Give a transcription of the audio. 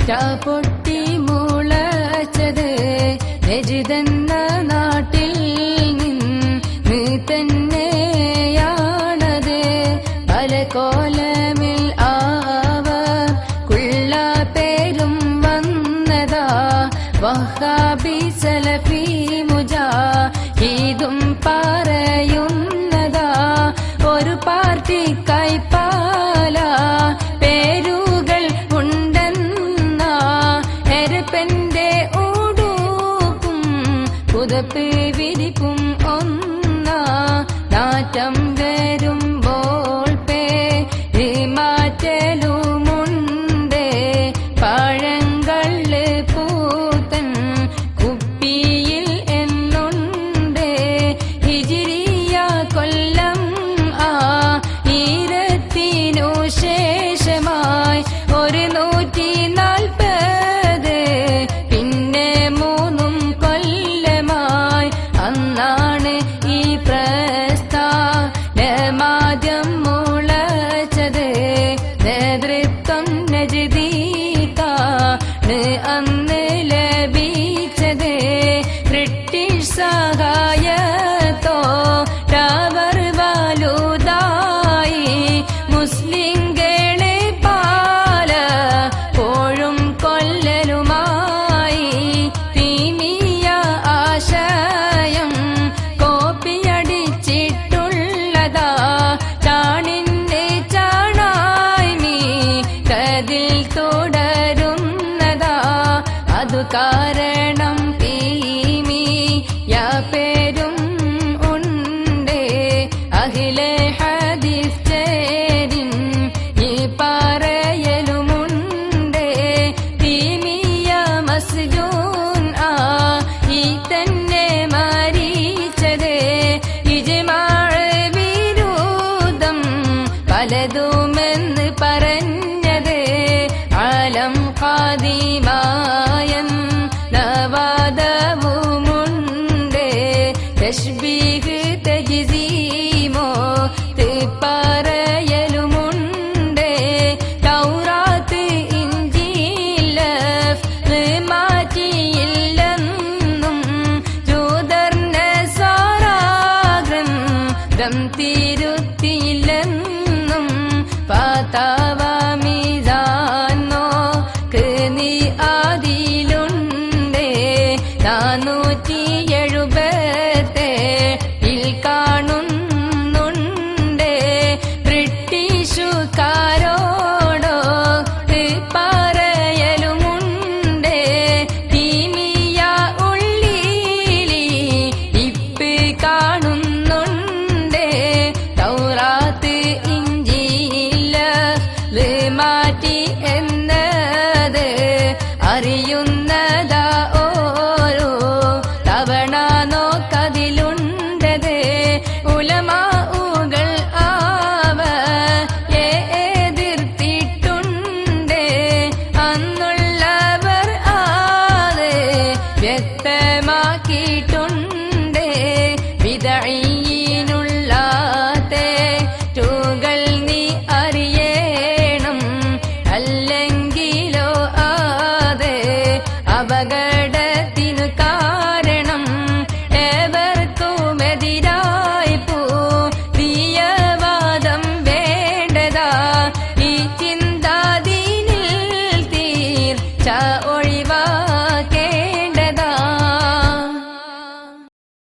മുറ്റ പൊട്ടി മുളച്ചത് രജിതെന്ന നാട്ടിൽ നിന്ന് നീ തന്നെയാണത് പല കോലമിൽ ആവ കുള്ള പേരും വന്നതാ. വഹാബി സലഫി മുജ ഇതും പറയുന്നതാ. ഒരു പാർട്ടിക്കായി എരപ്പന്റെ ഓടൂക്കും പുതപ്പ് വിരിക്കും ഒന്നാ നാറ്റം വരുമ്പോൾ കാരണം യാ പേരും ഉണ്ട്. അഖിലെ ഹദീസ് ചേരിൻ ഈ പറയലുമുണ്ട്. തീമിയ മസ്ജൂൻ ആ ഈ തന്നെ മരിച്ചത്. ഇജ്മാഴ് വിരോധം പലതുമെന്ന് പറഞ്ഞതേ. ആലം ഖാദിമായൻ തിരുത്തിയില്ലെന്നും പാതാവ கேட்டோம்